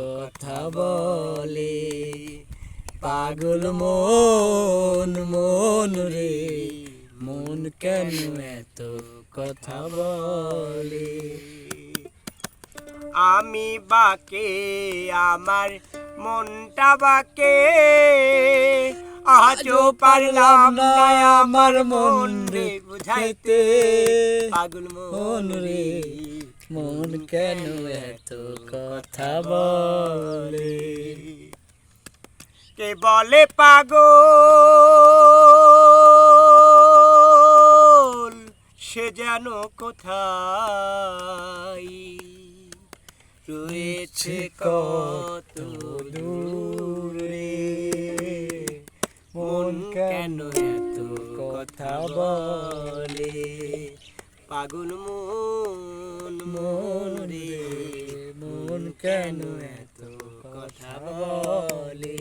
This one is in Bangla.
কথা বলে। পাগল মন মন রে মন কেন এত কথা বলে? আমি বাকে আমার মনটা বাকে। আজও পারলাম না আমার মন রে বুঝাইতে। পাগল মন রে। মন কেন এত কথা বলে? কে বলে পাগল? সে যেন কোথায়? রয়েছে কত দূরে? মন কেন এত কথা বলে? পাগল মন মন রে মন কেন এত কথা বলে?